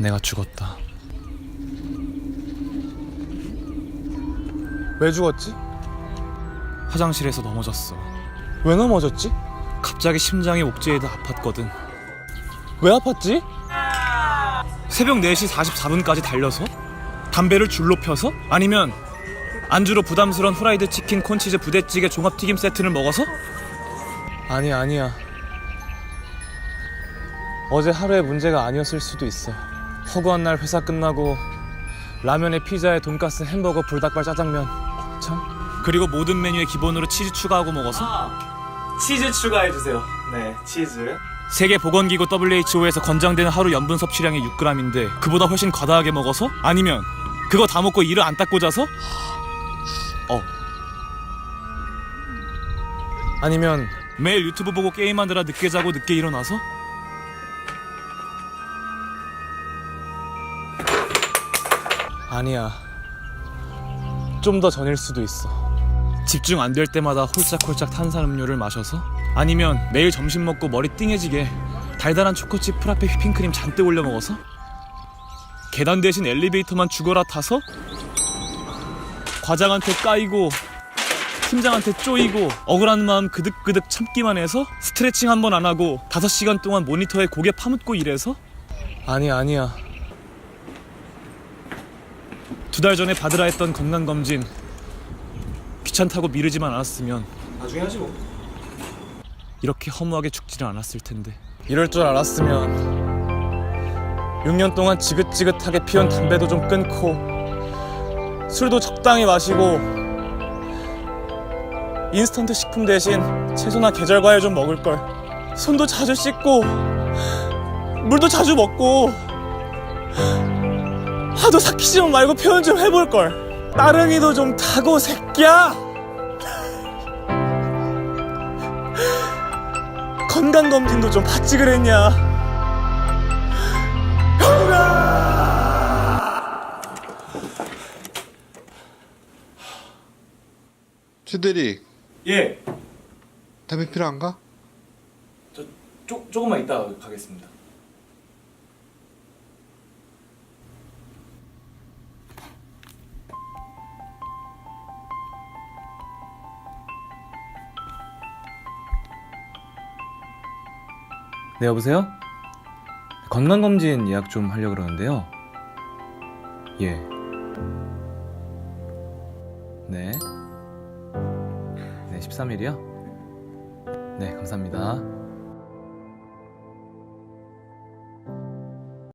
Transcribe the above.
내가 죽었다. 왜 죽었지? 화장실에서 넘어졌어. 왜 넘어졌지? 갑자기 심장이 옥죄이다 아팠거든. 왜 아팠지? 새벽 4시 44분까지 달려서 담배를 줄로 펴서 아니면 안주로 부담스러운 후라이드 치킨 콘치즈 부대찌개 종합튀김 세트를 먹어서 아니 아니야. 어제 하루의 문제가 아니었을 수도 있어. 허구한 날 회사 끝나고 라면에 피자에 돈가스 햄버거 불닭발 짜장면. 참. 그리고 모든 메뉴에 기본으로 치즈 추가하고 먹어서? 치즈 추가해 주세요. 네 치즈. 세계 보건기구 WHO에서 권장되는 하루 염분 섭취량이 6g인데 그보다 훨씬 과다하게 먹어서? 아니면 그거 다 먹고 이를 안 닦고 자서? 어. 아니면 매일 유튜브 보고 게임하느라 늦게 자고 늦게 일어나서 아니야. 좀 더 전일 수도 있어. 집중 안 될 때마다 홀짝홀짝 탄산음료를 마셔서 아니면 매일 점심 먹고 머리 띵해지게 달달한 초코칩 프라페 휘핑크림 잔뜩 올려 먹어서 계단 대신 엘리베이터만 죽어라 타서 과장한테 까이고 팀장한테 쪼이고 억울한 마음 그득그득 참기만 해서 스트레칭 한 번 안 하고 5시간 동안 모니터에 고개 파묻고 일해서 아니 아니야. 두 달 전에 받으라 했던 건강검진 귀찮다고 미루지만 않았으면 나중에 하지 뭐. 이렇게 허무하게 죽지는 않았을 텐데 이럴 줄 알았으면 6년 동안 지긋지긋하게 피운 담배도 좀 끊고 술도 적당히 마시고 인스턴트 식품 대신 채소나 계절 과일 좀 먹을 걸. 손도 자주 씻고 물도 자주 먹고 하도 삭히지 좀 말고 표현 좀 해볼 걸. 따릉이도 좀 타고 새끼야. 건강 검진도 좀 받지 그랬냐? 최대리 예, 담배 필요한가? 저 조, 조금만 이따 가겠습니다. 네 여보세요? 건강검진 예약 좀 하려고 그러는데요 예 네. 네, 13일이요? 네, 감사합니다.